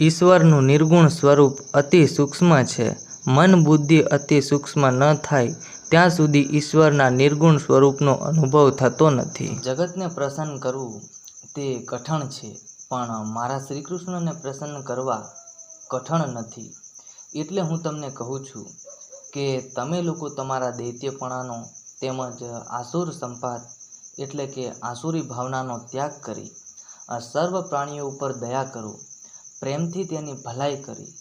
ઈશ્વરનું નિર્ગુણ સ્વરૂપ અતિ સૂક્ષ્મ છે. મન બુદ્ધિ અતિ સૂક્ષ્મ ન થાય, ત્યાં સુધી ઈશ્વરના નિર્ગુણ સ્વરૂપનો અનુભવ થતો નથી. જગતને પ્રસન્ન કરવું તે કઠણ છે, પણ મારા શ્રી કૃષ્ણને પ્રસન્ન કરવા કઠણ નથી. એટલે હું તમને કહું છું કે તમે લોકો તમારા દૈત્યપણાનો તેમજ આસુર સંપાત, એટલે કે આસુરી ભાવનાનો ત્યાગ કરી સર્વ પ્રાણીઓ ઉપર દયા કરો. પ્રેમથી તેની ભલાઈ કરી.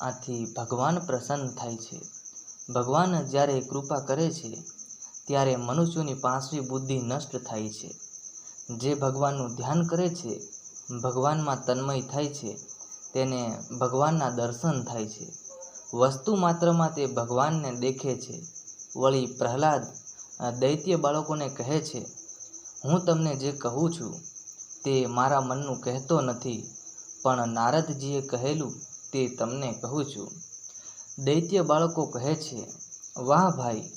આથી ભગવાન પ્રસન્ન થાય છે. ભગવાન જ્યારે કૃપા કરે છે, ત્યારે મનુષ્યોની પાંચમી બુદ્ધિ નષ્ટ થાય છે. જે ભગવાનનું ધ્યાન કરે છે, ભગવાનમાં તન્મય થાય છે, તેને ભગવાનના દર્શન થાય છે. વસ્તુ માત્રમાં તે ભગવાનને દેખે છે. વળી પ્રહલાદ દૈત્ય બાળકોને કહે છે, હું તમને જે કહું છું, તે મારા મનનું કહેતો નથી. પણ નારદજીએ કહેલું, તે તમને કહું છું. દૈત્ય બાળકો કહે છે, વાહ ભાઈ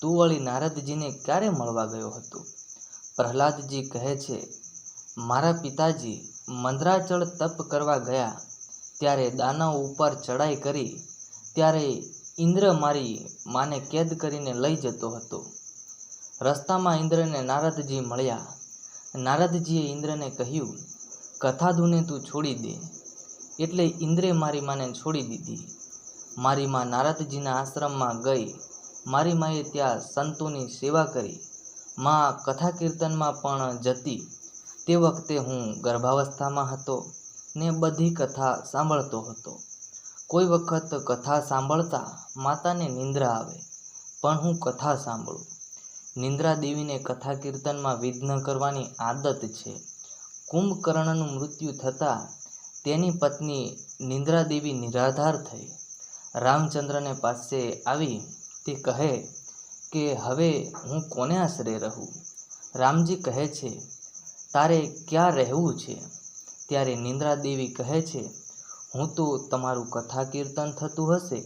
તું વળી નારદજીને ક્યારે મળવા ગયો હતો? પ્રહલાદજી કહે છે, મારા પિતાજી મંદરાચળ તપ કરવા ગયા, ત્યારે દાનવ ઉપર ચડાઈ કરી, ત્યારે ઇન્દ્ર મારી માને કેદ કરીને લઈ જતો હતો. રસ્તામાં ઇન્દ્રને નારદજી મળ્યા. નારદજીએ ઇન્દ્રને કહ્યું કથાધુને તું છોડી દે. એટલે ઇન્દ્રે મારી માને છોડી દીધી. મારી માં નારદજીના આશ્રમમાં ગઈ. મારી માએ ત્યાં સંતોની સેવા કરી. માં કથા કીર્તનમાં પણ જતી. તે વખતે હું ગર્ભાવસ્થામાં હતો ને બધી કથા સાંભળતો હતો. કોઈ વખત કથા સાંભળતા માતાને નિંદ્રા આવે, પણ હું કથા સાંભળું. નિંદ્રા દેવીને કથા કીર્તનમાં વિઘ્ન કરવાની આદત છે. કુંભકર્ણનું મૃત્યુ થતાં તેની પત્ની નિંદ્રાદેવી નિરાધાર થઈ. રામચંદ્રને પાસે આવી તે કહે કે, હવે હું કોને આશરે રહું? રામજી કહે છે, તારે ક્યાં રહેવું છે? ત્યારે નિંદ્રાદેવી કહે છે, હું તો તમારું કથા કીર્તન થતું હશે,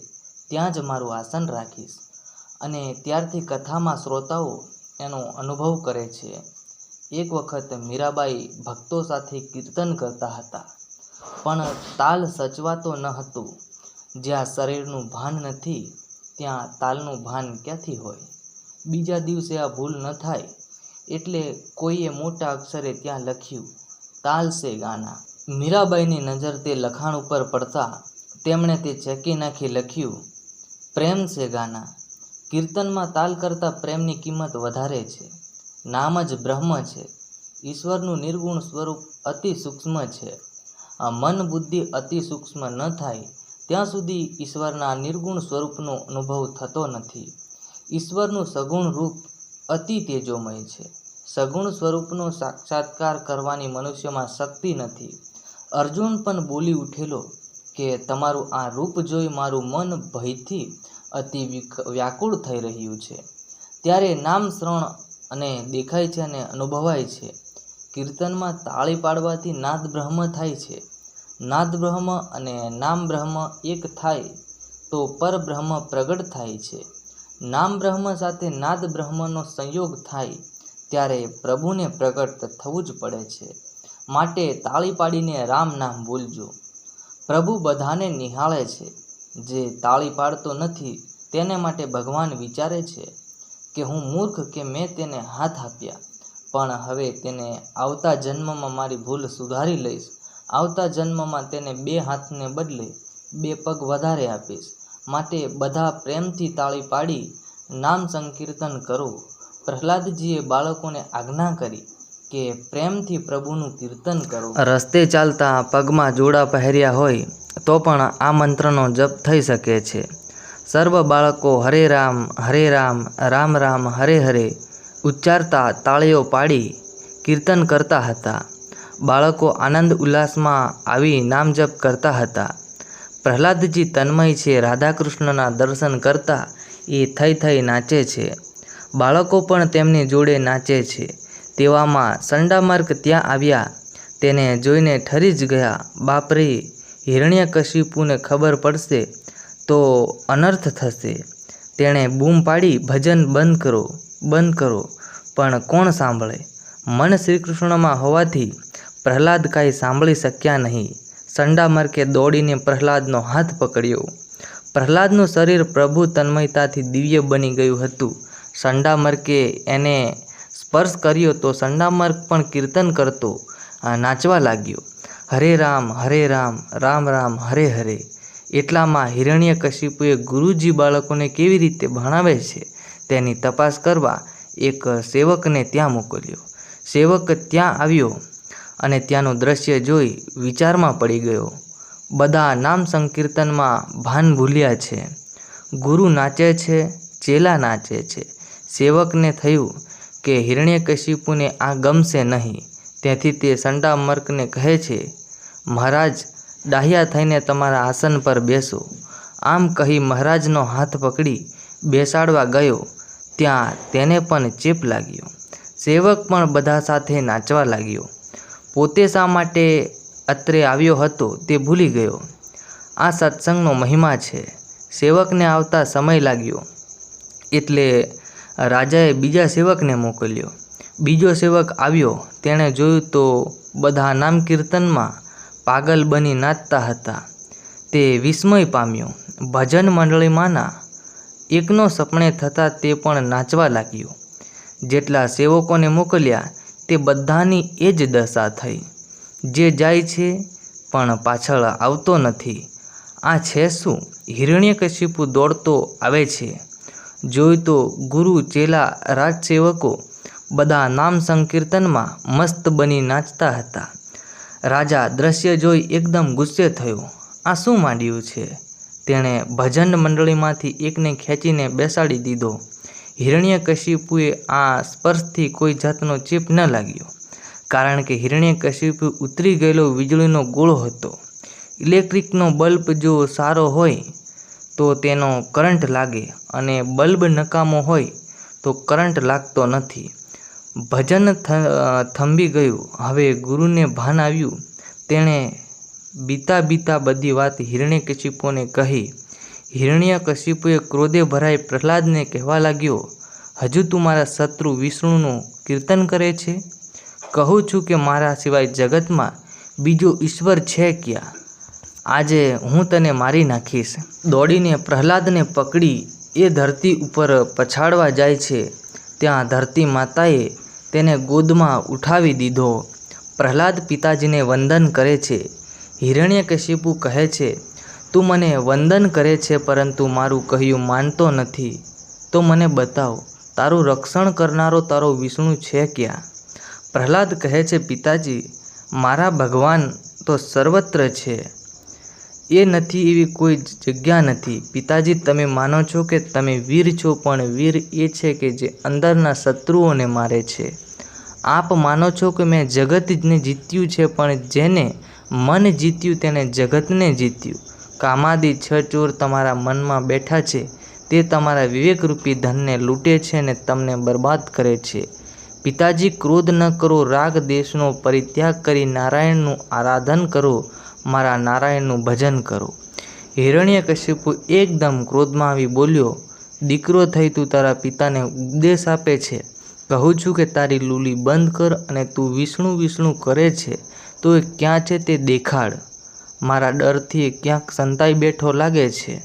ત્યાં જ મારું આસન રાખીશ. અને ત્યારથી કથામાં શ્રોતાઓ એનો અનુભવ કરે છે. એક વખત મીરાબાઈ ભક્તો સાથે કીર્તન કરતા હતા. પણ તાલ સચવાતો ન હતું. જ્યાં શરીરનું ભાન નથી, ત્યાં તાલનું ભાન ક્યાંથી હોય? બીજા દિવસે આ ભૂલ ન થાય, એટલે કોઈએ મોટા અક્ષરે ત્યાં લખ્યું, તાલ સે ગાના. મીરાબાઈની નજર તે લખાણ ઉપર પડતા તેમણે તે ચેકી નાખી લખ્યું, પ્રેમ સે ગાના. કીર્તનમાં તાલ કરતાં પ્રેમની કિંમત વધારે છે. નામ જ બ્રહ્મ છે. ઈશ્વરનું નિર્ગુણ સ્વરૂપ અતિ સૂક્ષ્મ છે. આ મન બુદ્ધિ અતિ સૂક્ષ્મ ન થાય, ત્યાં સુધી ઈશ્વરના નિર્ગુણ સ્વરૂપનો અનુભવ થતો નથી. ઈશ્વરનું સગુણ રૂપ અતિ તેજોમય છે. સગુણ સ્વરૂપનો સાક્ષાત્કાર કરવાની મનુષ્યમાં શક્તિ નથી. અર્જુન પણ બોલી ઉઠેલો કે તમારું આ રૂપ જોઈ મારું મન ભયથી અતિ વ્યાકુળ થઈ રહ્યું છે. ત્યારે નામ શ્રવણ અને દેખાય છે અને અનુભવાય છે. કીર્તનમાં તાળી પાડવાથી નાદ બ્રહ્મ થાય છે. નાદ બ્રહ્મ અને નામ બ્રહ્મ એક થાય તો પરબ્રહ્મ પ્રગટ થાય છે. નામ બ્રહ્મ સાથે નાદ બ્રહ્મનો સંયોગ થાય ત્યારે પ્રભુને પ્રગટ થવું જ પડે છે. માટે તાળી પાડીને રામ નામ ભૂલજો પ્રભુ બધાને નિહાળે છે. જે તાળી પાડતો નથી તેને માટે ભગવાન વિચારે છે. કે હું મૂર્ખ કે મેં તેને હાથ આપ્યા. પણ હવે તેને આવતા જન્મમાં મારી ભૂલ સુધારી લઈશ. આવતા જન્મમાં તેને બે હાથને બદલે બે પગ વધારે આપીશ. માટે બધા પ્રેમથી તાળી પાડી નામ સંકીર્તન કરો. પ્રહલાદજીએ બાળકોને આજ્ઞા કરી કે પ્રેમથી પ્રભુનું કીર્તન કરો. રસ્તે ચાલતા પગમાં જોડા પહેર્યા હોય તો પણ આ મંત્રનો જપ થઈ શકે છે. સર્વ બાળકો હરે રામ હરે રામ રામ રામ, હરે હરે, ઉચ્ચારતા તાળીઓ પાડી કીર્તન કરતા હતા. બાળકો આનંદ ઉલ્લાસમાં આવી નામ જપ કરતા હતા. પ્રહલાદજી તન્મય છે, રાધાકૃષ્ણના દર્શન કરતા એ થઈ થઈ નાચે છે. બાળકો પણ તેમની જોડે નાચે છે. તેવામાં સંડામાર્ગ ત્યાં આવ્યા. તેને જોઈને ઠરી જ ગયા. બાપરે હિરણ્યકશિપુને ખબર પડશે તો અનર્થ થશે. તેણે બૂમ પાડી, ભજન બંધ કરો બંધ કરો. પણ કોણ સાંભળે? મન શ્રીકૃષ્ણમાં હોવાથી પ્રહલાદ કાંઈ સાંભળી શક્યા નહીં. સંડામર્કે દોડીને પ્રહલાદનો હાથ પકડ્યો. પ્રહલાદનું શરીર પ્રભુ તન્મયતાથી દિવ્ય બની ગયું હતું. સંડામર્કે એને સ્પર્શ કર્યો તો સંડામર્ક પણ કીર્તન કરતો. નાચવા લાગ્યો. હરે રામ હરે રામ રામ રામ, હરે હરે. એટલામાં હિરણ્યકશિપુએ ગુરુજી બાળકોને કેવી રીતે ભણાવે છે તેની તપાસ કરવા એક સેવકને ત્યાં મોકલ્યો. સેવક ત્યાં આવ્યો અને ત્યાંનું દ્રશ્ય જોઈ વિચારમાં પડી ગયો. બધા નામ સંકીર્તનમાં ભાન ભૂલ્યા છે. ગુરુ નાચે છે, ચેલા નાચે છે. સેવકને થયું કે હિરણ્યકશિપુને આ ગમશે નહીં. તેથી તે સંડામર્કને કહે છે, મહારાજ ડાહ્યા થઈને તમારા આસન પર બેસો. આમ કહી મહારાજનો હાથ પકડી બેસાડવા ગયો. ત્યાં તેને પણ ચેપ લાગ્યો. સેવક પણ બધા સાથે નાચવા લાગ્યો. પોતે શા માટે અત્રે આવ્યો હતો તે ભૂલી ગયો. આ સત્સંગનો મહિમા છે. સેવકને આવતા સમય લાગ્યો. એટલે રાજાએ બીજા સેવકને મોકલ્યો. બીજો સેવક આવ્યો. તેણે જોયું તો બધા નામ કીર્તનમાં પાગલ બની નાચતા હતા. તે વિસ્મય પામ્યો. ભજન મંડળીમાંના એકનો સપણે થતાં તે પણ નાચવા લાગ્યો. જેટલા સેવકોને મોકલ્યા, તે બધાની એ જ દશા થઈ. જે જાય છે, પણ પાછળ આવતો નથી. આ છે શું? હિરણ્યકશિપુ દોડતો આવે છે. જોઈ તો ગુરુ ચેલા રાજસેવકો બધા નામ સંકીર્તનમાં મસ્ત બની નાચતા હતા. રાજા દ્રશ્ય જોઈ એકદમ ગુસ્સે થયો. આ શું માંડ્યું છે? તેણે ભજન મંડળીમાંથી એકને ખેંચીને બેસાડી દીધો. હિરણ્યકશિપુએ આ સ્પર્શથી કોઈ જાતનો ચેપ ન લાગ્યો, કારણ કે હિરણ્યકશિપુ ઉતરી ગયેલો વીજળીનો ગોળો હતો. ઇલેક્ટ્રિકનો બલ્બ જો સારો હોય, તો તેનો કરંટ લાગે અને બલ્બ નકામો હોય, તો કરંટ લાગતો નથી. ભજન થંભી ગયું. હવે ગુરુને ભાન આવ્યું. તેણે બીતા બીતા બધી વાત હિરણ્યકશિપુને કહી. હિરણ્યકશિપુએ ક્રોધે ભરાઈ પ્રહલાદને કહેવા લાગ્યો, હજુ તું મારા શત્રુ વિષ્ણુનું કીર્તન કરે છે? કહું છું કે મારા સિવાય જગતમાં બીજો ઈશ્વર છે ક્યાં? આજે હું તને મારી નાખીશ. દોડીને પ્રહલાદને પકડી. એ ધરતી ઉપર પછાડવા જાય છે. ત્યાં ધરતી માતાએ તેને ગોદમાં ઉઠાવી દીધો. પ્રહલાદ પિતાજીને વંદન કરે છે. હિરણ્યકશિપુ કહે છે, તું મને વંદન કરે છે, પરંતુ મારું કહ્યું માનતો નથી. તો મને બતાવ, તારું રક્ષણ કરનારો તારો વિષ્ણુ છે ક્યાં? પ્રહલાદ કહે છે, પિતાજી, મારા ભગવાન તો સર્વત્ર છે. એ નથી એવી કોઈ જગ્યા નથી. પિતાજી, તમે માનો છો કે તમે વીર છો, પણ વીર એ છે કે જે અંદરના શત્રુઓને મારે છે. આપ માનો છો કે મેં જગતને જીત્યું છે, પણ જેને મન જીત્યું તેને જગતને જીત્યું. કામાદી છ ચોર તમારા મનમાં બેઠા છે, તે તમારા વિવેકરૂપી ધનને લૂંટે છે અને તમને બરબાદ કરે છે. પિતાજી, ક્રોધ ન કરો, રાગ દેશનો પરિત્યાગ કરી નારાયણનું આરાધન કરો. મારા નારાયણનું ભજન કરો. હિરણ્યકશિપુ એકદમ ક્રોધમાં આવી બોલ્યો, દીકરો થઈ તું તારા પિતાને ઉપદેશ આપે છે. કહું છું કે તારી લૂલી બંધ કર અને તું વિષ્ણુ વિષ્ણુ કરે છે, તો એ ક્યાં છે તે દેખાડ. મારા ડરથી ક્યાંક સંતાઈ બેઠો લાગે છે.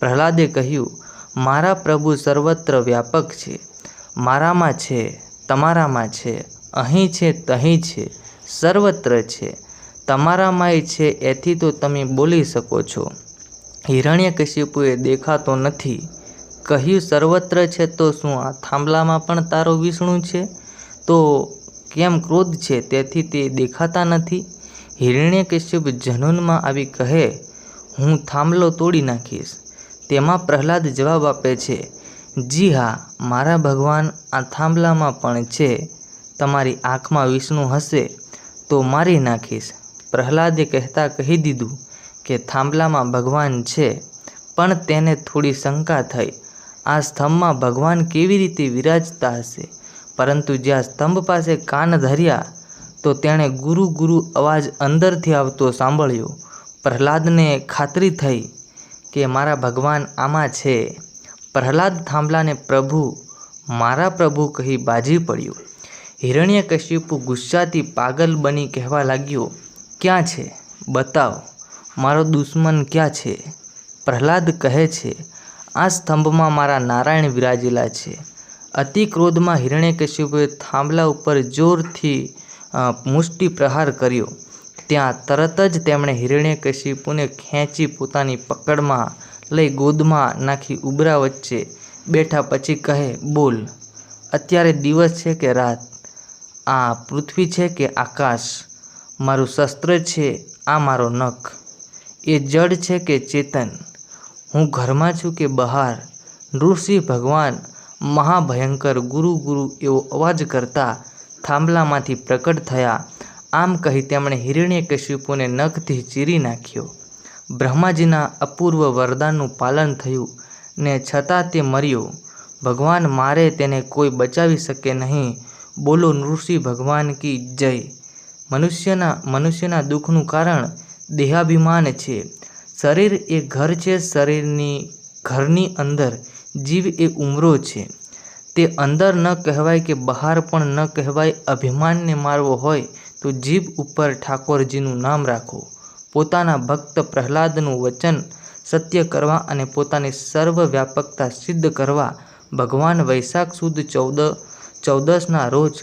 પ્રહલાદે કહ્યું, મારા પ્રભુ સર્વત્ર વ્યાપક છે. મારામાં છે, તમારામાં છે, અહીં છે, તહીં છે, સર્વત્ર છે. તમારામાંય છે, એથી તો તમે બોલી શકો છો. હિરણ્યકશિપુએ દેખાતો નથી. કહ્યું, સર્વત્ર છે તો શું આ થાંભલામાં પણ તારો વિષ્ણુ છે? તો કેમ ક્રોધ છે? તેથી તે દેખાતા નથી. હિરણ્યકશ્યપ જનૂનમાં આવી કહે, હું થાંભલો તોડી નાખીશ. તેમાં પ્રહલાદ જવાબ આપે છે, જી હા, મારા ભગવાન આ થાંભલામાં પણ છે. તમારી આંખમાં વિષ્ણુ હશે તો મારી નાખીશ. પ્રહલાદે કહેતા કહી દીધું કે થાંભલામાં ભગવાન છે, પણ તેને થોડી શંકા થઈ. આ સ્તંભમાં ભગવાન કેવી રીતે વિરાજતા હશે? પરંતુ જ્યાં સ્તંભ પાસે કાન ધર્યા, તો તેણે ગુરુ ગુરુ અવાજ અંદરથી આવતો સાંભળ્યો. પ્રહલાદને ખાતરી થઈ કે મારા ભગવાન આમાં છે. પ્રહલાદ થાંભલાને પ્રભુ, મારા પ્રભુ કહી બાજી પડ્યો. હિરણ્યકશ્યપુ ગુસ્સાથી પાગલ બની કહેવા લાગ્યો ક્યાં છે? બતાવ. મારો દુશ્મન ક્યાં છે? પ્રહલાદ કહે છે, આ સ્તંભમાં મારા નારાયણ વિરાજેલા છે. અતિ ક્રોધમાં હિરણ્યકશ્યપુએ થાંભલા ઉપર જોરથી મુષ્ટિ પ્રહાર કર્યો. ત્યાં તરત જ તેમણે હિરણ્યકશિપુને ખેંચી પોતાની પકડમાં લઈ ગોદમાં નાખી ઉબરા વચ્ચે બેઠા પછી કહે, બોલ. અત્યારે દિવસ છે કે રાત? આ પૃથ્વી છે કે આકાશ? મારું શસ્ત્ર છે, આ મારો નખ. એ જડ છે કે ચેતન? હું ઘરમાં છું કે બહાર? નૃષિ ભગવાન મહાભયંકર ગુરુ ગુરુ એવો અવાજ કરતા થાંભલામાંથી પ્રકટ થયા. આમ કહી તેમણે હિરણ્યકશિપુને નખથી ચીરી નાખ્યો. બ્રહ્માજીના અપૂર્વ વરદાનનું પાલન થયું ને છતાં તે મર્યો. ભગવાન મારે તેને કોઈ બચાવી શકે નહીં. બોલો નૃષિ ભગવાન કી જય. મનુષ્યના મનુષ્યના દુઃખનું કારણ દેહાભિમાન છે. શરીર એ ઘર છે, શરીરની, ઘરની અંદર જીવ એ ઉમરો છે. તે અંદર ન કહેવાય કે બહાર પણ ન કહેવાય, અભિમાનને મારવો હોય તો જીભ ઉપર ઠાકોરજીનું નામ રાખો. પોતાના ભક્ત પ્રહલાદનું વચન સત્ય કરવા અને પોતાની સર્વ વ્યાપકતા સિદ્ધ કરવા ભગવાન વૈશાખ સુદ ચૌદ ચૌદસના રોજ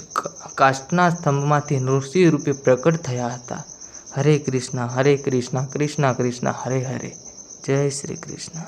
કાષ્ટના સ્તંભમાંથી નૃસિંહ રૂપે પ્રકટ થયા હતા. હરે કૃષ્ણ હરે કૃષ્ણ કૃષ્ણ કૃષ્ણ, હરે હરે. જય શ્રી કૃષ્ણ.